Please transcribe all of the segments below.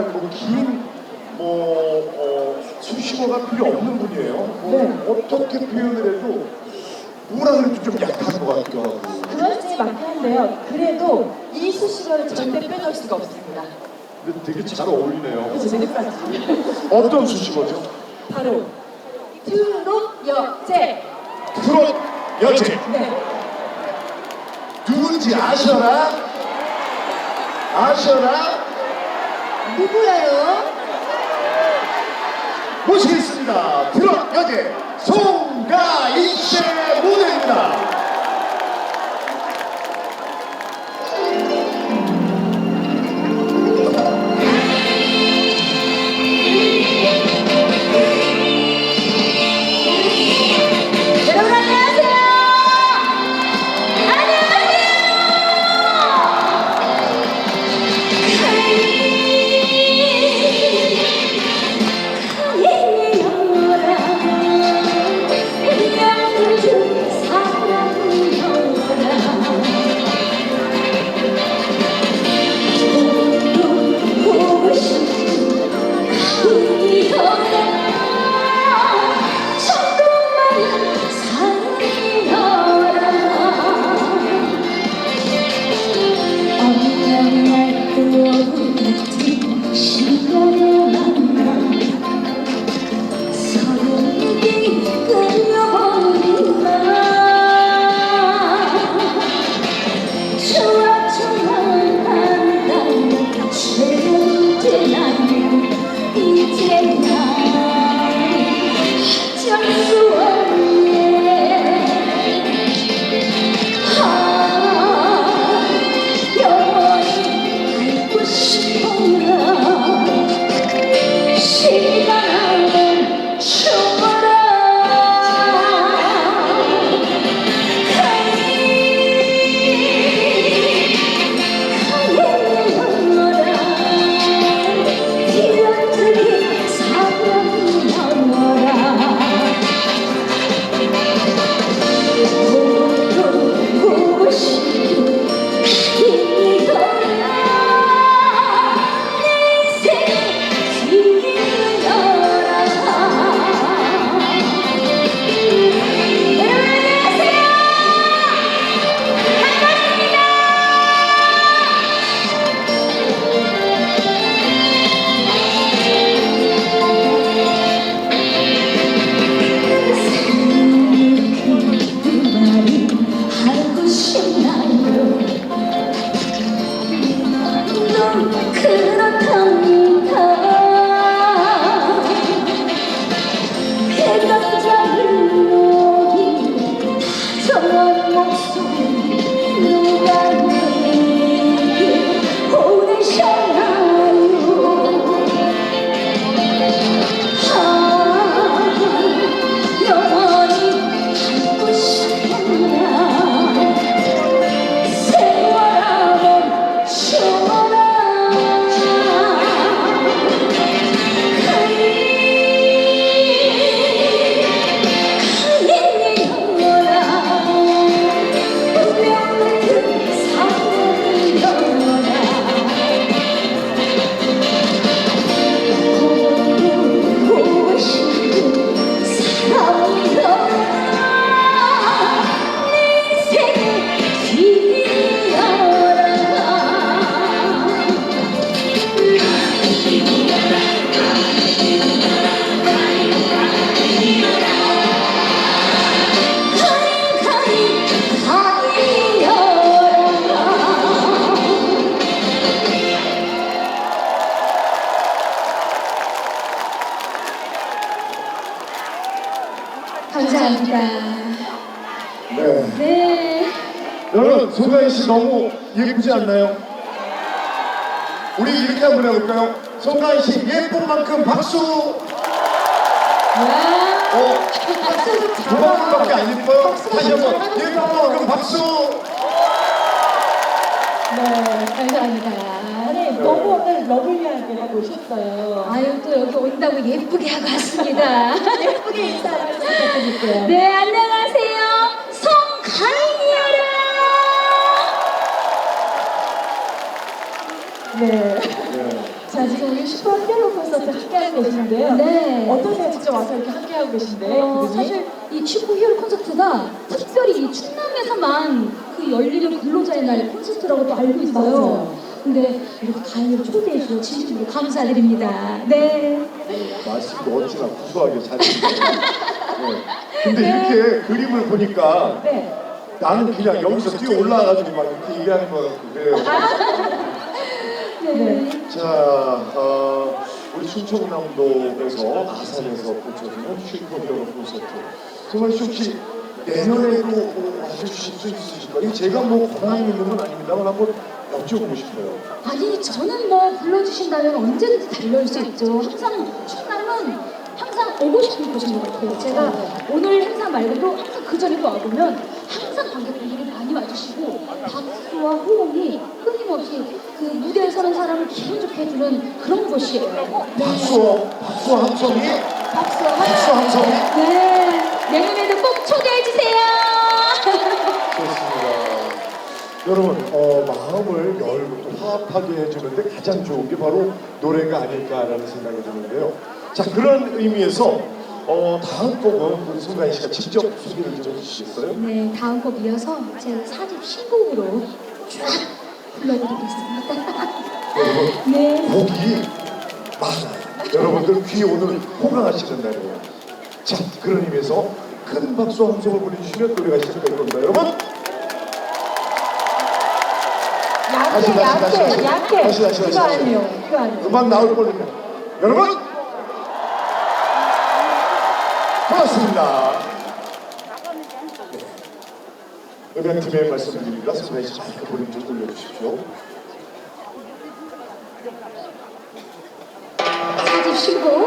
뭐긴뭐 어, 수식어가 필요 없는 분이에요. 뭐 네. 어떻게 표현을 해도 뭐라 그래도 좀 약한 것 같기도 하고. 그 말씀이 맞긴 한데요. 그래도 이 수식어를 절대 빼놓을 수가 없습니다. 근데 되게 잘 어울리네요. 그래서 재밌까지 어떤 수식어죠? 바로 트롯 여제. 트롯 여제 네. 누군지 아셔라? 아셔라? 누구예요? 모시겠습니다. 트롯 여제 송가인 씨의 무대입니다. 감사합니다. 네. 네. 여러분 송가인 씨 너무 예쁘지 않나요? 우리 이렇게 한번 해볼까요? 송가인 씨 예쁜 만큼 박수. 와. 어, 박수도 두 번밖에 안 예뻐요? 다시 한번 예쁜 만큼 박수. 네, 감사합니다. 아니, 너무 오늘 러블리 하게 하고 오셨어요. 아유 또 여기 온다고 예쁘게 하고 왔습니다. 예쁘게 인사 한번 부탁드릴게요. 네 안녕하세요 송가인이여라. 네. 네. 자, 지금 우리 슈퍼 히어로 콘서트 함께하고 계시는데요. 네. 어떠세요? 직접 와서 이렇게 함께하고 계신데. 어? 사실 이 슈퍼히어로 콘서트가 특별히 이 충남에서만 그 열리는 근로자의 날 콘서트라고 또 알고 있어요. 맞아요. 근데 이렇게 가요를 초대해 주셔서 진심으로 감사드립니다. 네. 말씀도 어찌나 구수하게 잘 해주세요. 네. 근데 이렇게 그림을 보니까 네. 나는 그냥 여기서 뛰어 올라와가지고 막 이렇게 얘기하는 거 같고 그래요. 네. 자, 어, 우리 충청남도에서 아산에서 펼쳐지는 슈퍼히어로 콘서트. 정말 씨 혹시 내년에도 어, 와주실 수 있으실까요? 제가 뭐 권한이 있는 건 아닙니다만 한번 여쭤보고 싶어요. 아니 저는 뭐 불러주신다면 언제든지 달려올 수 있죠. 항상 충남은 항상 오고 싶은 곳인 것 같아요. 제가 오늘 행사 말고도 항상 그 전에도 와보면 항상 관객분들이 많이 와주시고 박수와 호응이 끊임없이 그 무대에 서는 사람을 기분 좋게 해주는 그런 곳이에요. 네. 박수, 박수 함성이, 박수와 박수 함성이. 네. 내년에도 꼭 초대해 주세요. 좋습니다. 여러분, 어, 마음을 열고 또 화합하게 해주는데 가장 좋은 게 바로 노래가 아닐까라는 생각이 드는데요. 자, 그런 의미에서 어, 다음 곡은 우리 송가인 씨가 직접 소개를 좀 해주시겠어요? 네, 다음 곡 이어서 제가 사집 신곡으로 쫙 불러드리겠습니다. 여러분, 네. 곡이 많아요. 여러분들 귀에 오늘 호강하시는 날이에요. 자, 그런 의미에서 큰 박수 함성을 보내주시면 노래가 시작될 겁니다. 여러분, 다시, 약해, 다시, 다시, 약해. 약해. 다시, 다시, 다시, 다시. 아니에요. 그거 아니에요. 음악 나올 거니까. 여러분, 고맙습니다. 네. 음향팀에 말씀드립니다. 씨 마이크 볼륨 좀 돌려주십시오. 사집 신곡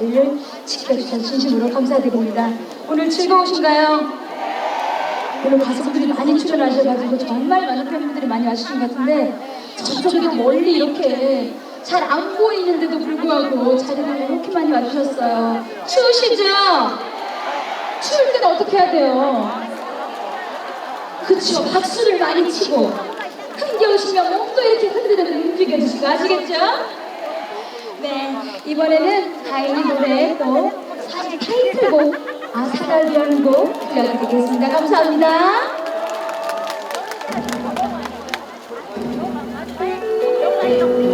자리를 지켜주셔서 진심으로 감사드립니다. 오늘 즐거우신가요? 오늘 가수분들이 많이 출연하셔가지고 정말 많은 팬분들이 많이 와주신 것 같은데 저쪽에도 멀리 이렇게 잘 안 보이는데도 불구하고 자리를 이렇게 많이 와주셨어요. 추우시죠? 추울 때는 어떻게 해야 돼요? 그쵸 박수를 많이 치고 흥겨우시면 몸도 이렇게 흔들어 움직여주시고 아시겠죠? 네 이번에는 다인이 노래 또 사실 타이틀곡 아사달이라는 곡 들려드리겠습니다. 감사합니다. 천리만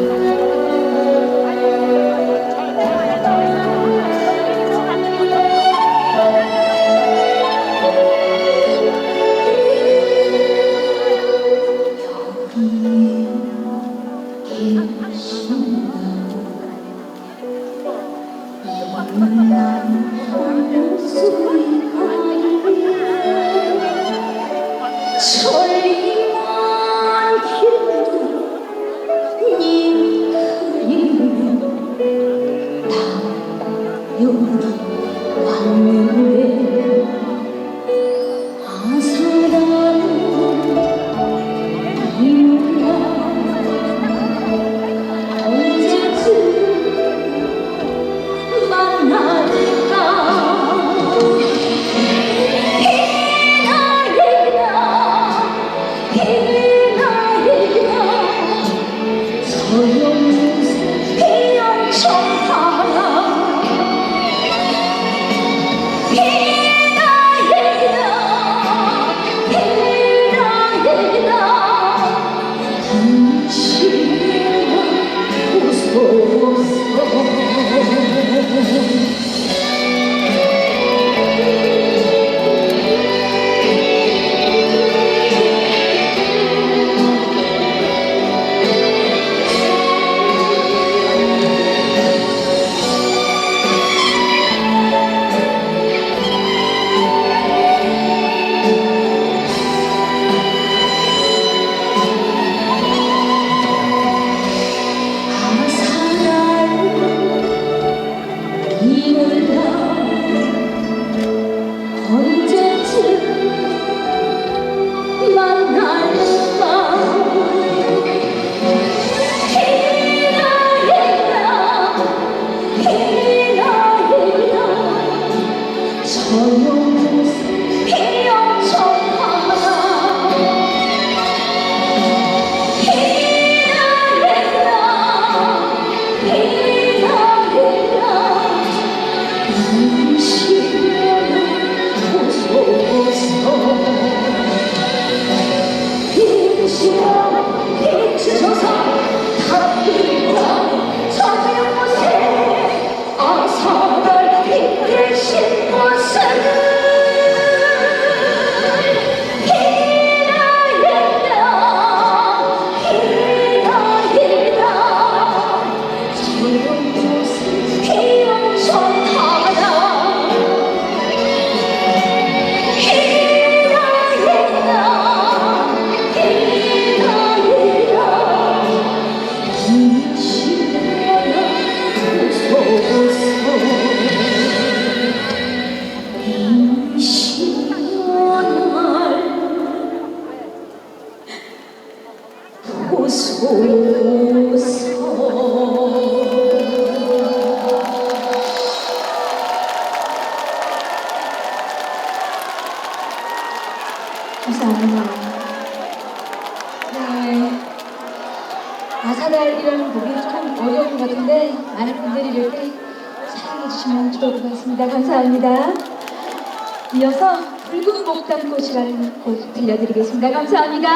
붉은 목담꽃이라는 곡 들려드리겠습니다. 감사합니다.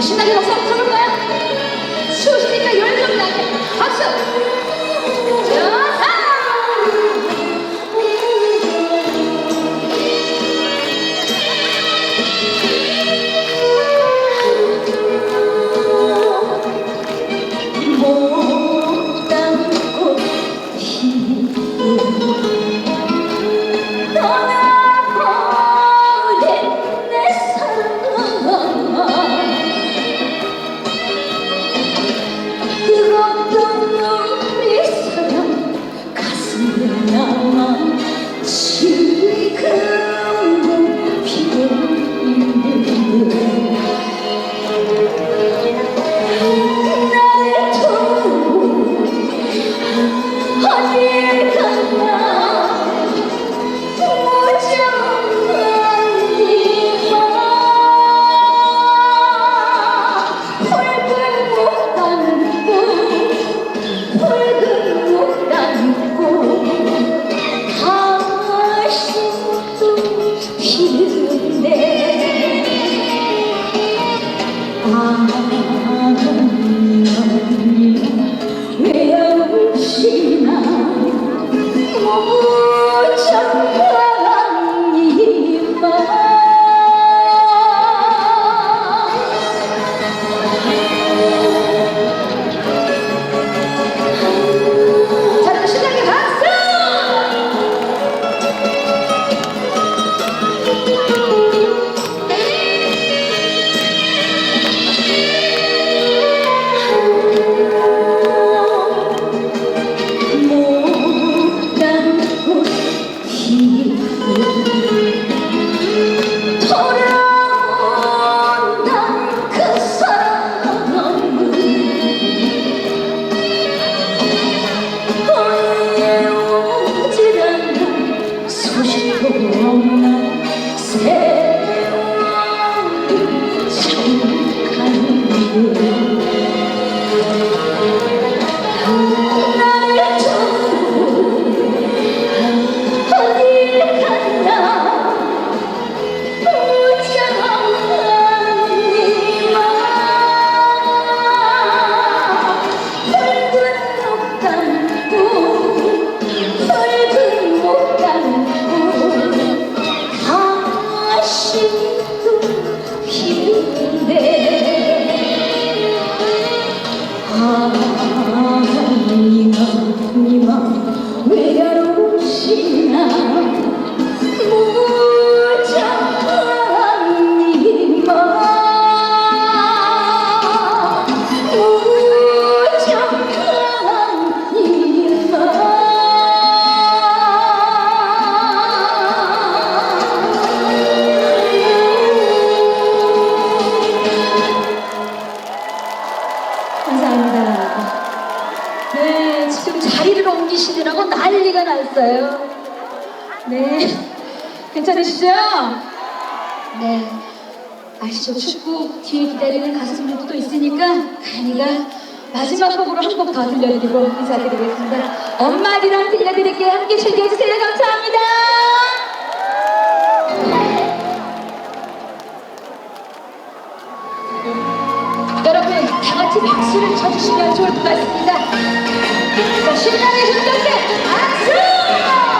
신나게 박수 무 뒤에 기다리는 가수분들도 또 있으니까 가니가 마지막 곡으로 한 곡 더 들려드리고 인사드리겠습니다. 엄마들랑 들려드릴게요. 함께 즐겨주세요. 감사합니다. 여러분 다 같이 박수를 쳐주시면 좋을 것 같습니다. 자, 신나게 힘겹게 박수!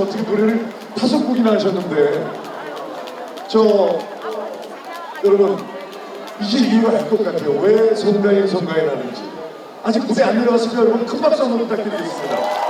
하시면 어떻게 노래를 다섯 곡이나 하셨는데, 저, 여러분, 이제 이유가 알것 같아요. 왜 송가인, 송가인 하는지. 아직 무대 안 내려왔으니까 여러분 큰 박수 한번 부탁드리겠습니다.